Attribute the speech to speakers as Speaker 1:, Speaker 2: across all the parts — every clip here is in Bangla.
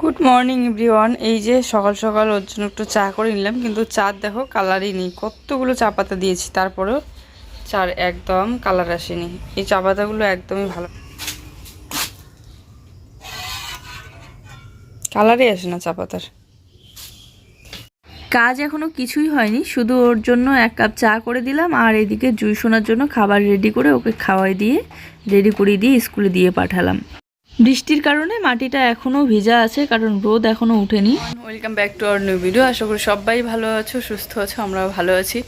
Speaker 1: গুড মর্নিং এভরিওয়ান এই যে সকাল সকাল ওর জন্য একটু চা করে নিলাম, কিন্তু চার দেখো কালারই নেই। কতগুলো চা পাতা দিয়েছি, তারপরেও চার একদম কালার আসেনি। এই চা পাতাগুলো একদমই ভালো। কালারই আসে না চা পাতার।
Speaker 2: কাজ এখনও কিছুই হয়নি, শুধু ওর জন্য এক কাপ চা করে দিলাম, আর এদিকে জুই শোনার জন্য খাবার রেডি করে ওকে খাওয়াই দিয়ে রেডি করিয়ে দিয়ে স্কুলে দিয়ে পাঠালাম। বৃষ্টির কারণে মাটিটা এখনও ভিজা আছে, কারণ রোদ এখনও উঠেনি।
Speaker 1: Welcome back to our new video আশা করি সবাই ভালো আছো, সুস্থ আছো, আমরাও ভালো আছি।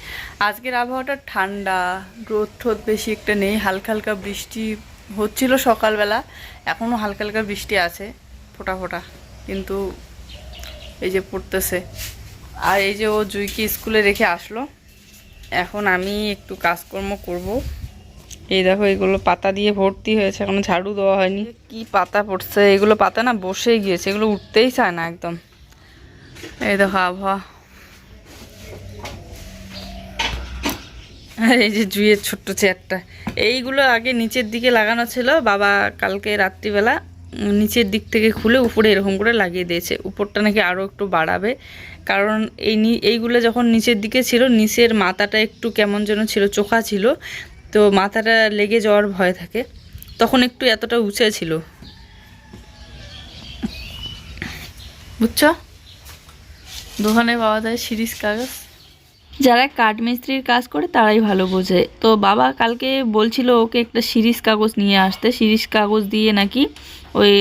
Speaker 1: আজকের আবহাওয়াটা ঠান্ডা, রোদ ঠোদ বেশি একটা নেই, হালকা হালকা বৃষ্টি হচ্ছিল সকালবেলা এখনও হালকা হালকা বৃষ্টি আছে, ফোটা ফোটা, কিন্তু এই যে পড়তেছে। আর এই যে ও জুইকে স্কুলে রেখে আসলো, এখন আমি একটু কাজকর্ম করব। এই দেখো, এগুলো পাতা দিয়ে ভর্তি হয়েছে, এখনও ঝাড়ু দেওয়া হয়নি। কি পাতা পড়ছে? এগুলো পাতা না বসেই গিয়েছে, এগুলো উঠতেই চায় না একদম। এই দেখো আবহাওয়া। আর এই যে জুইয়ের ছোট্ট চেয়ারটা। এইগুলো আগে নিচের দিকে লাগানো ছিল, বাবা কালকে রাত্রিবেলা নিচের দিক থেকে খুলে উপরে এরকম করে লাগিয়ে দিয়েছে। উপরটা নাকি আরও একটু বাড়াবে। কারণ এই এইগুলো যখন নিচের দিকে ছিল, নিচের মাথাটা একটু কেমন যেন ছিল, চোখা ছিল তো মাথাটা লেগে যাওয়ার ভয় থাকে। তখন একটু এতটা উঁচে ছিল। বুঝছ? দোকানে পাওয়া যায় সিরিজ কাগজ।
Speaker 2: যারা কাঠমিস্ত্রির কাজ করে তারাই ভালো বোঝে। তো বাবা কালকে বলছিল ওকে একটা শিরিষ কাগজ নিয়ে আসতে। শিরিষ কাগজ দিয়ে নাকি ওই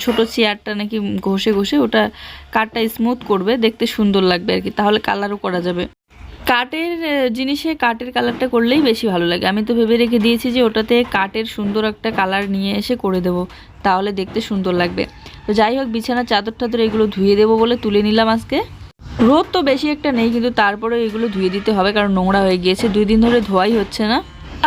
Speaker 2: ছোট চেয়ারটা নাকি ঘষে ঘষে ওটা কাঠটা স্মুথ করবে। দেখতে সুন্দর লাগবে আর কি। তাহলে কালারও করা যাবে। আহ, জিনিসে কাটের কালারটা করলেই বেশি ভালো লাগে। আমি তো ভেবে রেখে দিয়েছি যে ওটাতে কাটের সুন্দর একটা কালার নিয়ে এসে করে দেব তাহলে দেখতে সুন্দর লাগবে। তো যাই হোক বিছানার চাদর টাদর এগুলো ধুয়ে দেবো বলে তুলে নিলাম আজকে। রোদ তো বেশি একটা নেই কিন্তু তারপরে এগুলো ধুয়ে দিতে হবে কারণ নোংরা হয়ে গিয়েছে। দুই দিন ধরে ধোয়াই হচ্ছে না।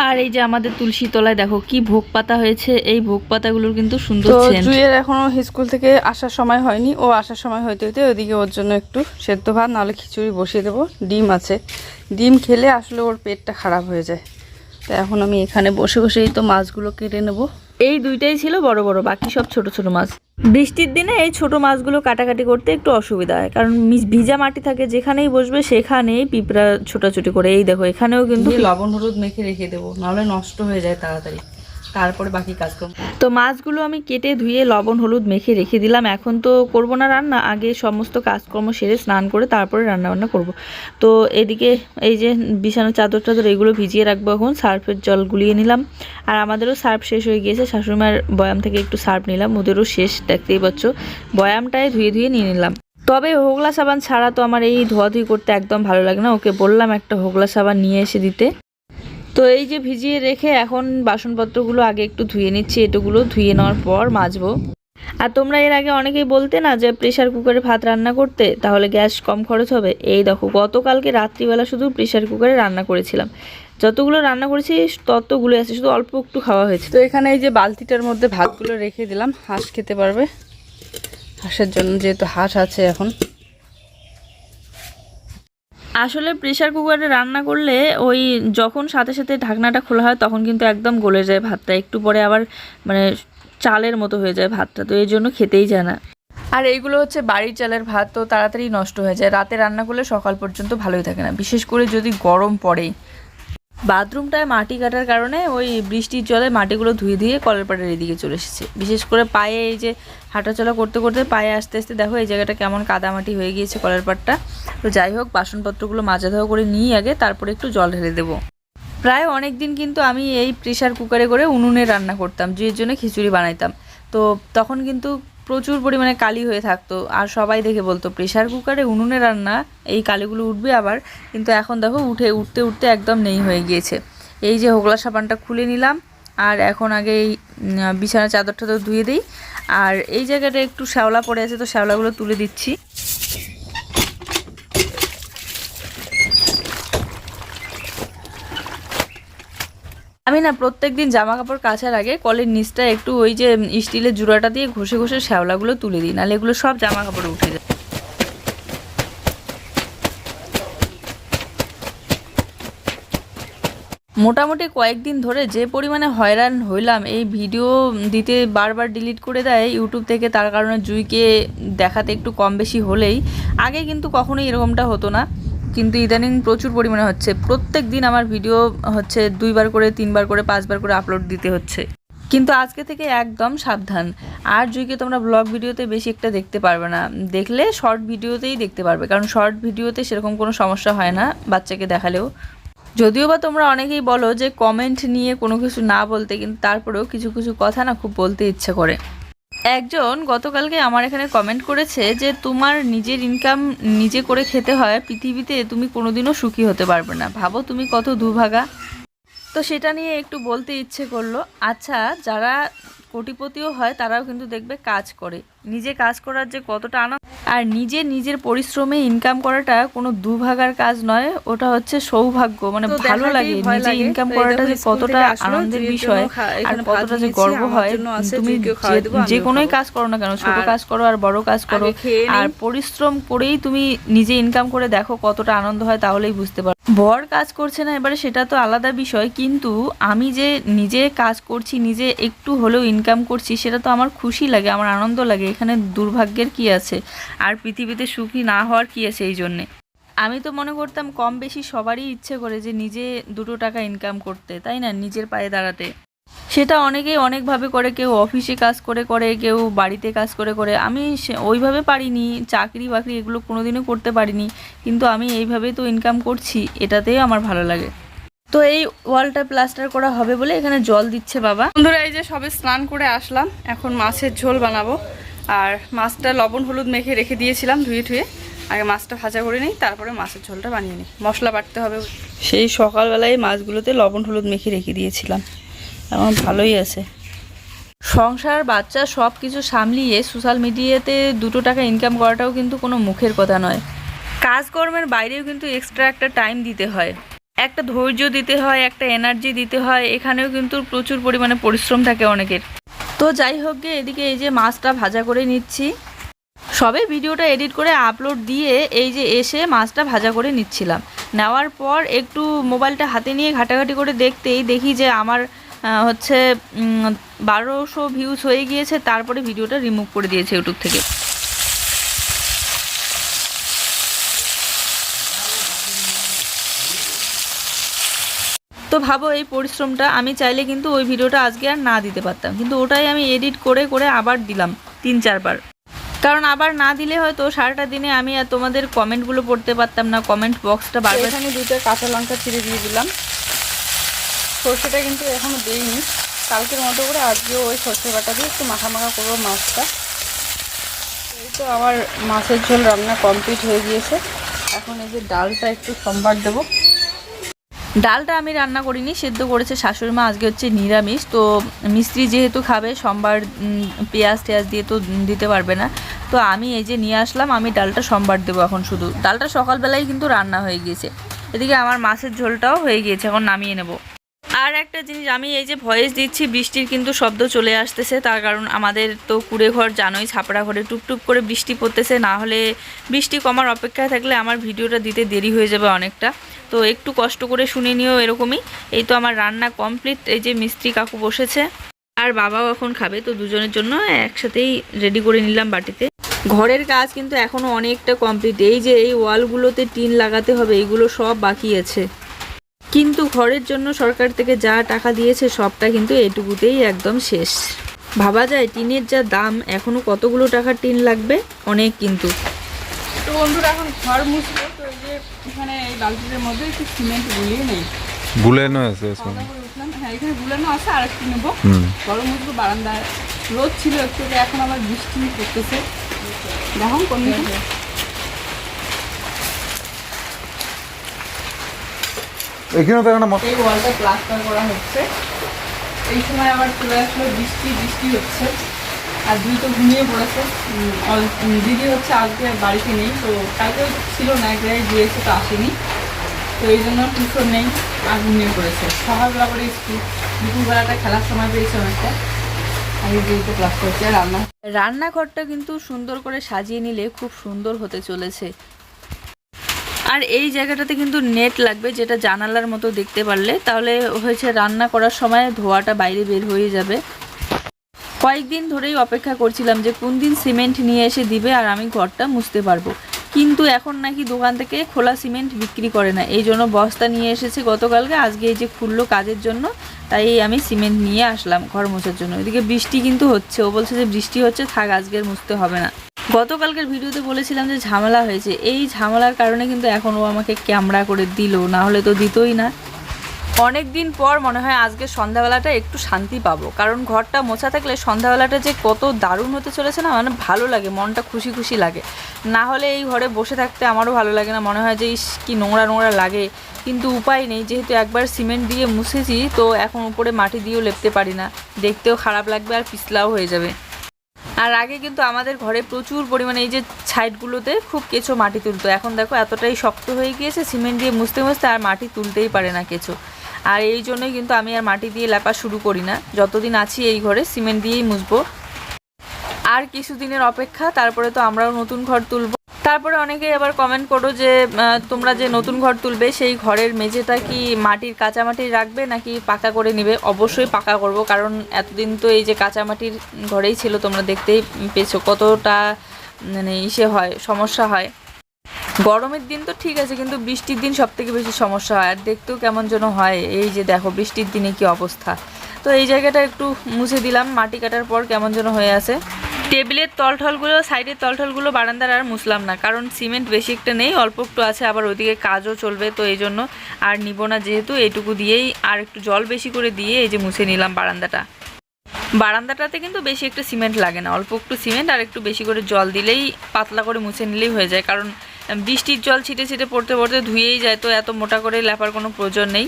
Speaker 2: আর এই যে আমাদের তুলসী তলায় দেখো কি ভোগ পাতা হয়েছে। এই ভোগ পাতাগুলোর কিন্তু সুন্দর
Speaker 1: জুইয়ের এখনও স্কুল থেকে আসার সময় হয়নি। ও আসার সময় হইতে হইতে ওইদিকে ওর জন্য একটু সেদ্ধ ভাত নাহলে খিচুড়ি বসিয়ে দেবো। ডিম আছে। ডিম খেলে আসলে ওর পেটটা খারাপ হয়ে যায়। তো এখন আমি এখানে বসে বসেই তো মাছগুলো কেটে নেব।
Speaker 2: এই দুইটাই ছিল বড় বড় বাকি সব ছোট ছোট মাছ। বৃষ্টির দিনে এই ছোট মাছগুলো কাটাকাটি করতে একটু অসুবিধা হয়, কারণ ভিজা মাটি থাকে যেখানেই বসবে সেখানেই পিঁপড়া ছোটাছুটি করে। এই দেখো, এখানেও কিন্তু
Speaker 1: লবণ হলুদ মেখে রেখে দেবো, নাহলে নষ্ট হয়ে যায় তাড়াতাড়ি। তারপরে বাকি কাজ করব
Speaker 2: তো মাছগুলো আমি কেটে ধুয়ে লবণ, হলুদ মেখে রেখে দিলাম। এখন তো করব না রান্না, আগে সমস্ত কাজকর্ম সেরে স্নান করে তারপরে রান্না বান্না করব। তো এদিকে এই যে বিছানার চাদর টাদর এগুলো ভিজিয়ে রাখব এখন, সার্ফের জল গুলিয়ে নিলাম। আর আমাদেরও সার্ফ শেষ হয়ে গিয়েছে, শাশুড়িমার বয়াম থেকে একটু সার্ফ নিলাম, ওদেরও শেষ, দেখতেই পাচ্ছ। বয়ামটায় ধুয়ে ধুয়ে নিয়ে নিলাম। তবে হোগলা সাবান ছাড়া তো আমার এই ধোয়াধুয়ি করতে একদম ভালো লাগে না, ওকে বললাম একটা হোগলা সাবান নিয়ে এসে দিতে। তো এই যে ভিজিয়ে রেখে এখন বাসনপত্রগুলো আগে একটু ধুয়ে নিচ্ছি, এটুগুলো ধুয়ে নেওয়ার পর মাজবো। আর তোমরা এর আগে অনেকেই বলতে না যে প্রেশার কুকারে ভাত রান্না করতে, তাহলে গ্যাস কম খরচ হবে। এই দেখো, গতকালকে রাত্রিবেলা শুধু প্রেশার কুকারে রান্না করেছিলাম। যতগুলো রান্না করেছি ততগুলো আছে, শুধু অল্প একটু খাওয়া হয়েছে।
Speaker 1: তো এখানে এই যে বালতিটার মধ্যে ভাতগুলো রেখে দিলাম, হাঁস খেতে পারবে। হাঁসের জন্য যেহেতু হাঁস আছে এখন।
Speaker 2: আসলে প্রেশার কুকারে রান্না করলে ওই যখন সাথে সাথে ঢাকনাটা খোলা হয় তখন কিন্তু একদম গলে যায় ভাতটা। একটু পরে আবার মানে চালের মতো হয়ে যায় ভাতটা, তো এই জন্য খেতেই যায় না। আর এইগুলো হচ্ছে বাড়ির চালের ভাত তো তাড়াতাড়ি নষ্ট হয়ে যায়। রাতে রান্না করলে সকাল পর্যন্ত ভালোই থাকে না। বিশেষ করে যদি গরম পড়ে। বাথরুমটায় মাটি কাটার কারণে ওই বৃষ্টির জলে মাটিগুলো ধুয়ে ধুয়ে কলের পাড়ের এদিকে চলে এসেছে। বিশেষ করে পায়ে এই যে হাঁটাচলা করতে করতে পায়ে আস্তে আস্তে দেখো এই জায়গাটা কেমন কাদামাটি হয়ে গিয়েছে কলের পাড়টা তো যাই হোক, বাসনপত্রগুলো মাজা ধোয়া করে নিয়ে আগে, তারপরে একটু জল ঢেলে দেবো। প্রায় অনেক দিন কিন্তু আমি এই প্রেশার কুকারে করে উনুনে রান্না করতাম যে জন্য খিচুড়ি বানাইতাম। তো তখন কিন্তু প্রচুর পরিমাণে কালি হয়ে থাকতো। আর সবাই দেখে বলতো প্রেশার কুকারে উনুনে রান্না, এই কালিগুলো উঠবে আবার। কিন্তু এখন দেখো, উঠে, উঠতে উঠতে একদম নেই হয়ে গিয়েছে। এই যে হোগলা সাবানটা খুলে নিলাম, আর এখন আগে এই বিছানা চাদর টাদর ধুয়ে দিই। আর এই জায়গাটা একটু শ্যাওলা পড়ে আছে, তো শ্যাওলাগুলো তুলে দিচ্ছি। আমি না প্রত্যেকদিন জামা কাপড় কাচার আগে কলের নিচটা একটু ওই যে স্টিলের জুড়াটা দিয়ে ঘষে ঘষে শ্যাওলাগুলো তুলে দিই, নাহলে এগুলো সব জামা কাপড়ে উঠে যায়। মোটামুটি কয়েকদিন ধরে যে পরিমাণে হয়রান হইলাম, এই ভিডিও দিতে বারবার ডিলিট করে দেয়, ইউটিউব থেকে তার কারণে জুইকে দেখাতে একটু কম বেশি হলেই। আগে কিন্তু কখনোই এরকমটা হতো না। কিন্তু ইদানিং প্রচুর পরিমাণে হচ্ছে। প্রত্যেক দিন আমার ভিডিও হচ্ছে দুইবার করে, তিনবার করে, পাঁচবার করে আপলোড দিতে হচ্ছে। কিন্তু আজকে থেকে একদম সাবধান। আর জুইকে তোমরা ব্লগ ভিডিওতে বেশি একটা দেখতে পারবে না। দেখলে শর্ট ভিডিওতেই দেখতে পারবে। কারণ শর্ট ভিডিওতে সেরকম কোনো সমস্যা হয় না বাচ্চাকে দেখালেও। যদিও বা তোমরা অনেকেই বলো যে কমেন্ট নিয়ে কোনো কিছু না বলতে, কিন্তু তারপরেও কিছু কিছু কথা না খুব বলতে ইচ্ছে করে। একজন গতকালকে আমার এখানে কমেন্ট করেছে যে, তোমার নিজের ইনকাম নিজে করে খেতে হয়, পৃথিবীতে তুমি কোনোদিনও সুখী হতে পারবে না। ভাবো তুমি কত দুভাগা? তো সেটা নিয়ে একটু বলতে ইচ্ছে করল। আচ্ছা যারা কোটিপতিও হয়, তারাও কিন্তু দেখবে কাজ করে। নিজে কাজ করার যে কতটা আনন্দ। আর নিজে নিজের পরিশ্রমে ইনকাম করাটা কোনো দুভাগার কাজ নয় ওটা হচ্ছে সৌভাগ্য। মানে ভালো লাগে নিজে ইনকাম করাটা যে কতটা আনন্দের বিষয় আর কতটা যে গর্ব হয় তুমি যে- কোনোই কাজ করো না কেন ছোট কাজ করো আর বড় কাজ করো। আর পরিশ্রম করেই তুমি নিজে ইনকাম করে দেখো কতটা আনন্দ হয় তাহলেই বুঝতে পারো। বর কাজ করছে না এবারে সেটা তো আলাদা বিষয় কিন্তু আমি যে নিজে কাজ করছি নিজে একটু হলেও ইনকাম করছি সেটা তো আমার খুশি লাগে আমার আনন্দ লাগে। এখানে দুর্ভাগ্যের কি আছে? আর পৃথিবীতে সুখী না হওয়ার কি আছে এই জন্যে? আমি তো মনে করতাম কম বেশি সবারই ইচ্ছে করে যে নিজে দুটো টাকা ইনকাম করতে, তাই না? নিজের পায়ে দাঁড়াতে। সেটা অনেকেই অনেকভাবে করে, কেউ অফিসে কাজ করে করে, কেউ বাড়িতে কাজ করে করে। আমি ওইভাবে পারিনি, চাকরি বাকরি এগুলো কোনোদিনও করতে পারিনি। কিন্তু আমি এইভাবেই তো ইনকাম করছি, এটাতেই আমার ভালো লাগে। তো এই ওয়ালটা প্লাস্টার করা হবে বলে এখানে জল দিচ্ছে বাবা।
Speaker 1: বন্ধুরা, এই যে সবে স্নান করে আসলাম, এখন মাছের ঝোল বানাবো। আর মাছটা লবণ হলুদ মেখে রেখে দিয়েছিলাম ধুয়ে ধুয়ে। আগে মাছটা ভাজা করে নিই, তারপরে মাছের ঝোলটা বানিয়ে নিই। মশলা বাটতে হবে। সেই সকালবেলায় মাছগুলোতে লবণ হলুদ মেখে রেখে দিয়েছিলাম। আমার ভালোই আছে।
Speaker 2: সংসার, বাচ্চা সব কিছু সামলিয়ে সোশ্যাল মিডিয়াতে দুটো টাকা ইনকাম করাটাও কিন্তু কোনো মুখের কথা নয়। কাজকর্মের বাইরেও কিন্তু এক্সট্রা একটা টাইম দিতে হয়। একটা ধৈর্য দিতে হয়, একটা এনার্জি দিতে হয়। এখানেও কিন্তু প্রচুর পরিমাণে পরিশ্রম থাকে অনেকের। তো যাই হোক গে, এদিকে এই যে মাছটা ভাজা করে নিচ্ছি। সবে ভিডিওটা এডিট করে আপলোড দিয়ে এই যে এসে মাছটা ভাজা করে নিচ্ছিলাম। নেওয়ার পর একটু মোবাইলটা হাতে নিয়ে ঘাটাঘাটি করে দেখতেই দেখি যে আমার হচ্ছে বারোশো ভিউজ হয়ে গিয়েছে, তারপরে ভিডিওটা রিমুভ করে দিয়েছে ইউটিউব থেকে। ভাবো এই পরিশ্রমটা, আমি চাইলে কিন্তু ওই ভিডিওটা আজকে আর না দিতে পারতাম। কিন্তু ওটাই আমি এডিট করে করে আবার দিলাম তিন, চারবার। কারণ আবার না দিলে হয়তো সারাটা দিনে আমি আর তোমাদের কমেন্টগুলো পড়তে পারতাম না কমেন্ট বক্সটা বারবার
Speaker 1: এখানে দুটো কাঁচা লঙ্কা ছিঁড়ে দিয়ে দিলাম। সর্ষেটা কিন্তু এখনও দিইনি। কালকের মতো করে আজকেও ওই সর্ষে বাটা দিয়ে একটু মাখা মাখা করব মাছটা। এই তো আমার মাছের ঝোল রান্না কমপ্লিট হয়ে গিয়েছে। এখন এই যে ডালটা একটু সম্বার দেবো।
Speaker 2: ডালটা আমি রান্না করিনি, সেদ্ধ করেছে শাশুড়ি মা, আজকে হচ্ছে নিরামিষ। তো মিস্ত্রি যেহেতু খাবে, সোমবার পেঁয়াজ টেয়াজ দিয়ে তো দিতে পারবে না। তো আমি এই যে নিয়ে আসলাম, আমি ডালটা সোমবার দেবো এখন শুধু। ডালটা সকালবেলায় কিন্তু রান্না হয়ে গিয়েছে। এদিকে আমার মাছের ঝোলটাও হয়ে গিয়েছে, এখন নামিয়ে নেব। আর একটা জিনিস, আমি এই যে ভয়েস দিচ্ছি, বৃষ্টির কিন্তু শব্দ চলে আসতেছে। তার কারণ আমাদের তো কুড়ে ঘর জানোই ছাপড়া ঘরে টুপটুপ করে বৃষ্টি পড়তেছে। না হলে বৃষ্টি কমার অপেক্ষায় থাকলে আমার ভিডিওটা দিতে দেরি হয়ে যাবে অনেকটা। তো একটু কষ্ট করে শুনে নিও এরকমই। এই তো আমার রান্না কমপ্লিট এই যে মিস্ত্রি কাকু বসেছে। আর বাবাও এখন খাবে, তো দুজনের জন্য একসাথেই রেডি করে নিলাম বাটিতে। ঘরের কাজ কিন্তু এখনও অনেকটা কমপ্লিট এই যে এই ওয়ালগুলোতে টিন লাগাতে হবে এইগুলো সব বাকি আছে। কিন্তু ঘরের জন্য সরকার থেকে যা টাকা দিয়েছে সবটা কিন্তু এটুকুতেই একদম শেষ। ভাবা যায় টিনের যা দাম এখনও কতগুলো টাকার টিন লাগবে? অনেক কিন্তু।
Speaker 1: তো বন্ধুরা এখন ঘর মুছবো তো এই যে এখানে এই মধ্যে একটু সিমেন্ট গুলিয়ে নেই।
Speaker 3: বুলেনো আছে
Speaker 1: উঠলাম। হ্যাঁ এখানে গুলানো আছে আর একটু নেব।
Speaker 3: হুম।
Speaker 1: গরম মুছবো বারান্দায়। রোদ ছিল একটু এখন আবার বৃষ্টি পড়তেছে। দেখো কোন দিকে?
Speaker 3: এখানে তো একটা মত-
Speaker 1: এই ওয়ালটা প্লাস্টার করা হচ্ছে। এই সময় আবার চলে আসলো বৃষ্টি বৃষ্টি হচ্ছে। আর দুই তো ঘুমিয়ে পড়েছে। অল- দিদি হচ্ছে আজকে বাড়িতে নেই তো কালকেও ছিল না এক জায়গায় গিয়েছে তো আসেনি। তো এই জন্য টিউশন নেই আর ঘুমিয়ে পড়েছে। সকালবেলা করে স্কুল দুপুরবেলাটা খেলার সময় পেয়েছে অনেকটা।
Speaker 2: রান্নাঘরটা কিন্তু সুন্দর করে সাজিয়ে নিলে খুব সুন্দর হতে চলেছে। আর এই জায়গাটাতে কিন্তু নেট লাগবে, যেটা জানালার মতো দেখতে পারলে। তাহলে হয়েছে রান্না করার সময় ধোয়াটা বাইরে বের হয়ে যাবে। কয়েকদিন ধরেই অপেক্ষা করছিলাম যে কোন দিন সিমেন্ট নিয়ে এসে দিবে আর আমি ঘরটা মুছতে পারব। কিন্তু এখন নাকি দোকান থেকে খোলা সিমেন্ট বিক্রি করে না। এই জন্য বস্তা নিয়ে এসেছে গতকালকে। আজকে এই যে খুললো কাজের জন্য, তাই আমি সিমেন্ট নিয়ে আসলাম ঘর মোছার জন্য। এদিকে বৃষ্টি কিন্তু হচ্ছে। ও বলছে যে বৃষ্টি হচ্ছে, থাক আজকের মুছতে হবে না। গতকালকের ভিডিওতে বলেছিলাম যে ঝামেলা হয়েছে। এই ঝামেলার কারণে কিন্তু এখন ও আমাকে ক্যামেরা করে দিল, না হলে তো দিতই না। অনেক দিন পর মনে হয় আজকে সন্ধ্যাবেলাটা একটু শান্তি পাবো। কারণ ঘরটা মোছা থাকলে সন্ধ্যাবেলাটা যে কত দারুণ হতে চলেছে না মানে ভালো লাগে, মনটা খুশি খুশি লাগে। না হলে এই ঘরে বসে থাকতে আমারও ভালো লাগে না, মনে হয় যে ইস, কি নোংরা নোংরা লাগে। কিন্তু উপায় নেই, যেহেতু একবার সিমেন্ট দিয়ে মুছেছি, তো এখন উপরে মাটি দিয়েও লেপতে পারি না। দেখতেও খারাপ লাগবে আর পিছলাও হয়ে যাবে। আর আগে কিন্তু আমাদের ঘরে প্রচুর পরিমাণে এই যে সাইডগুলোতে খুব কেঁচো মাটি তুলতো। এখন দেখো এতটাই শক্ত হয়ে গিয়েছে, সিমেন্ট দিয়ে মুছতে মুছতে আর মাটি তুলতেই পারে না কেঁচো। আর এই জন্যই কিন্তু আমি আর মাটি দিয়ে লেপা শুরু করি না। যতদিন আছি এই ঘরে সিমেন্ট দিয়েই মুছবো। আর কিছুদিনের অপেক্ষা, তারপরে তো আমরাও নতুন ঘর তুলবো। তারপরে অনেকেই আবার কমেন্ট করো যে তোমরা যে নতুন ঘর তুলবে, সেই ঘরের মেঝেটা কি মাটির কাঁচা মাটির রাখবে নাকি পাকা করে নিবে? অবশ্যই পাকা করব, কারণ এতদিন তো এই যে কাঁচা মাটির ঘরেই ছিল, তোমরা দেখতেই পেয়েছ কতটা মানে ইসে হয়, সমস্যা হয়। গরমের দিন তো ঠিক আছে, কিন্তু বৃষ্টির দিন সব থেকে বেশি সমস্যা হয়, আর দেখতেও কেমন যেন হয়। এই যে দেখো, বৃষ্টির দিনে কি অবস্থা। তো এই জায়গাটা একটু মুছে দিলাম, মাটি কাটার পর কেমন যেন হয়ে আছে। টেবিলের তলঠলগুলো, সাইডের তলঠলগুলো বারান্দার আর মুছলাম না, কারণ সিমেন্ট বেশি একটা নেই, অল্প একটু আছে, আবার ওইদিকে কাজও চলবে, তো এই জন্য আর নিব না যেহেতু, এইটুকু দিয়েই আর একটু জল বেশি করে দিয়ে এই যে মুছে নিলাম বারান্দাটা। বারান্দাটাতে কিন্তু বেশি একটা সিমেন্ট লাগে না, অল্প একটু সিমেন্ট আর একটু বেশি করে জল দিলেই পাতলা করে মুছে নিলেই হয়ে যায়, কারণ বৃষ্টির জল ছিটে ছিটে পড়তে পড়তে ধুয়েই যায়, তো এত মোটা করে লেপার কোনো প্রয়োজন নেই।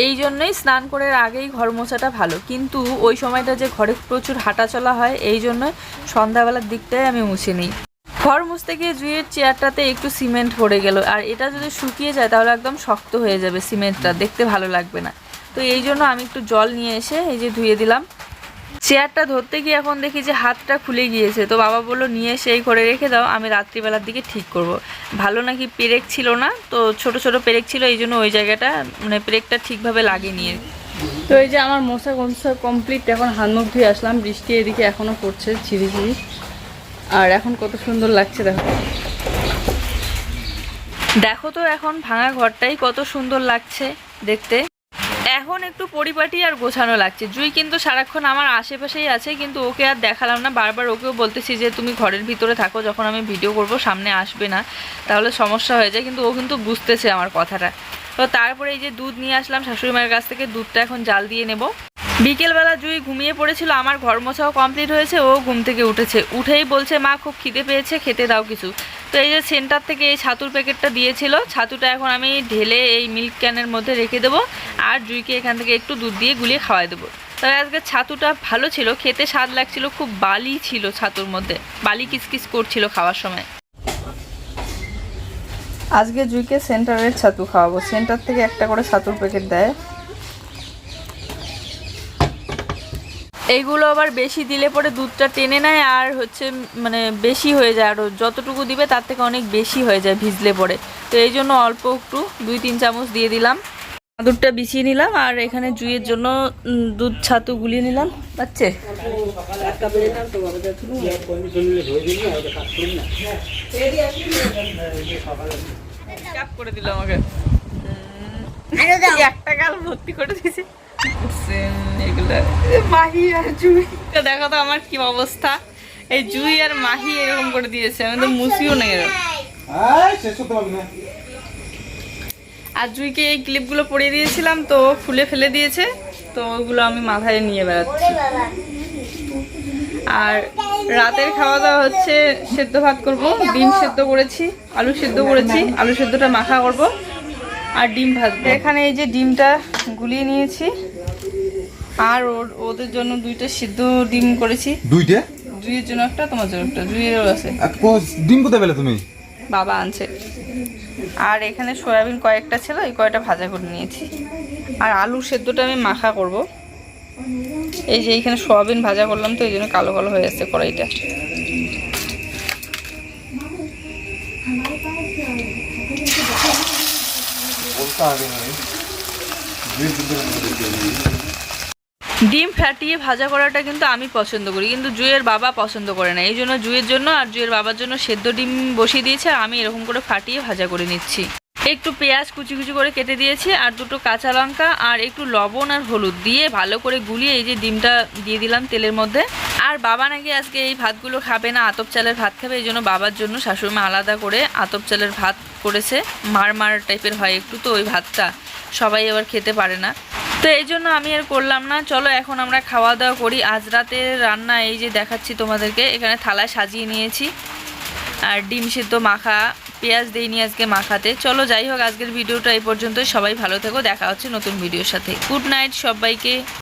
Speaker 2: এই জন্যই স্নান করার আগেই ঘর মোছাটা ভালো। কিন্তু ওই সময়টা যে ঘরে প্রচুর হাঁটা চলা হয় এই জন্য সন্ধ্যাবেলার দিকটাই আমি মুছে নিই। ঘর মুছতে গিয়ে জুয়ের চেয়ারটাতে একটু সিমেন্ট পড়ে গেল। আর এটা যদি শুকিয়ে যায়, তাহলে একদম শক্ত হয়ে যাবে সিমেন্টটা। দেখতে ভালো লাগবে না। তো এই জন্য আমি একটু জল নিয়ে এসে এই যে ধুয়ে দিলাম। চেয়ারটা ধরতে গিয়ে এখন দেখি যে হাতটা খুলে গিয়েছে। তো বাবা বলল নিয়ে সেই করে রেখে দাও আমি রাত্রিবেলার দিকে ঠিক করব। ভালো নাকি পেরেক ছিল না তো ছোট ছোট পেরেক ছিল এই জন্য ওই জায়গাটা মানে পেরেকটা ঠিকভাবে লাগেনি আর
Speaker 1: তো এই যে আমার মশা গমসা কমপ্লিট এখন হাত মুখ ধুয়ে আসলাম বৃষ্টি এদিকে এখনও পড়ছে ঝিরি ঝিরি আর এখন কত সুন্দর লাগছে দেখো।
Speaker 2: দেখো তো এখন ভাঙা ঘরটাই কত সুন্দর লাগছে দেখতে। এখন একটু পরিপাটি আর গোছানো লাগছে। জুই কিন্তু সারাক্ষণ আমার আশেপাশেই আছে, কিন্তু ওকে আর দেখালাম না। বারবার ওকেও বলতেছি যে, তুমি ঘরের ভিতরে থাকো, যখন আমি ভিডিও করব, সামনে আসবে না। তাহলে সমস্যা হয়ে যায়। কিন্তু ও কিন্তু বুঝতেছে আমার কথাটা। তো তারপরে এই যে দুধ নিয়ে আসলাম, শাশুড়ি মায়ের কাছ থেকে দুধটা এখন জাল দিয়ে নেব। বিকেলবেলা জুই ঘুমিয়ে পড়েছিল, আমার ঘর মোছাও কমপ্লিট হয়েছে, ও ঘুম থেকে উঠেছে। উঠেই বলছে, মা, খুব খিদে পেয়েছে, খেতে দাও কিছু। তো এই যে সেন্টার থেকে এই ছাতুর প্যাকেটটা দিয়েছিল, ছাতুটা এখন আমি ঢেলে এই মিল্ক ক্যানের মধ্যে রেখে দেবো আর জুইকে এখান থেকে একটু দুধ দিয়ে গুলিয়ে খাওয়াই দেবো। তবে আজকে ছাতুটা ভালো ছিল, খেতে স্বাদ লাগছিল, খুব বালি ছিল ছাতুর মধ্যে, বালি কিচকিচ করছিল খাওয়ার সময়।
Speaker 1: আজকে জুইকে সেন্টারের ছাতু খাওয়াবো, সেন্টার থেকে একটা করে ছাতুর প্যাকেট দেয়।
Speaker 2: এইগুলো আবার বেশি দিলে পরে দুধটা টেনে নেয় আর হচ্ছে মানে বেশি হয়ে যায়। আরও যতটুকু দিবে তার থেকে অনেক বেশি হয়ে যায় ভিজলে পরে। তো এই জন্য অল্প একটু দুই তিন চামচ দিয়ে দিলাম। দুধটা বিছিয়ে নিলাম আর এখানে জুইয়ের জন্য দুধ ছাতু গুলিয়ে নিলাম। পাচ্ছে করে দিল আমাকে। একটা গাল ভর্তি করে দিয়েছে। এগুলো। মাহি আর জুই। তো দেখো তো আমার কি অবস্থা। এই জুই আর মাহি এরকম করে দিয়েছে আমি তো মুছিও নেই এরকম। আর জুইকে এই ক্লিপগুলো পরিয়ে দিয়েছিলাম তো খুলে ফেলে দিয়েছে তো ওগুলো আমি মাথায় নিয়ে বেড়াচ্ছি। আর রাতের খাওয়া দাওয়া হচ্ছে সেদ্ধ ভাত করব ডিম সেদ্ধ করেছি আলু সেদ্ধ করেছি আলু সেদ্ধটা মাখা করব আর ডিম ভাজবো। এখানে এই যে ডিমটা গুলিয়ে নিয়েছি আর ওদের জন্য দুইটা সিদ্ধ ডিম করেছি।
Speaker 3: দুইটা?
Speaker 1: জুইয়ের জন্য একটা তোমার জন্য একটা জুইয়েরও আছে।
Speaker 3: ডিম কোথায় পেলে তুমি?
Speaker 1: বাবা আনছে। আর এখানে সয়াবিন কয়েকটা ছিল এই কয়টা ভাজা করে নিয়েছি। আর আলু সেদ্ধটা আমি মাখা করব। এই যে এইখানে সয়াবিন ভাজা করলাম তো এই জন্য কালো কালো হয়ে যাচ্ছে কড়াইটা।
Speaker 2: ডিম ফাটিয়ে ভাজা করাটা কিন্তু আমি পছন্দ করি, কিন্তু জুয়ের বাবা পছন্দ করে না। এই জন্য জুয়ের জন্য আর জুয়ের বাবার জন্য সেদ্ধ ডিম বসিয়ে দিয়েছে আর আমি এরকম করে ফাটিয়ে ভাজা করে নিচ্ছি। একটু পেঁয়াজ কুচি কুচি করে কেটে দিয়েছি আর দুটো কাঁচা লঙ্কা আর একটু লবণ আর হলুদ দিয়ে ভালো করে গুলিয়ে এই যে ডিমটা দিয়ে দিলাম তেলের মধ্যে। আর বাবা নাকি আজকে এই ভাতগুলো খাবে না, আতপ চালের ভাত খাবে, এই জন্য বাবার জন্য শাশুড়িমা আলাদা করে আতপ চালের ভাত করেছে। মার মার টাইপের হয় একটু তো ওই ভাতটা, সবাই আবার খেতে পারে না। তো এই জন্য আমি আর করলাম না। চলো এখন আমরা খাওয়া দাওয়া করি। আজ রাতের রান্না এই যে দেখাচ্ছি তোমাদেরকে। এখানে থালায় সাজিয়ে নিয়েছি। আর ডিম সিদ্ধ মাখা, পেঁয়াজ দিইনি আজকে মাখাতে। চলো যাই হোক, আজকের ভিডিওটা এই পর্যন্তই। সবাই ভালো থেকো। দেখা হচ্ছে নতুন ভিডিওর সাথে। গুড নাইট সবাইকে।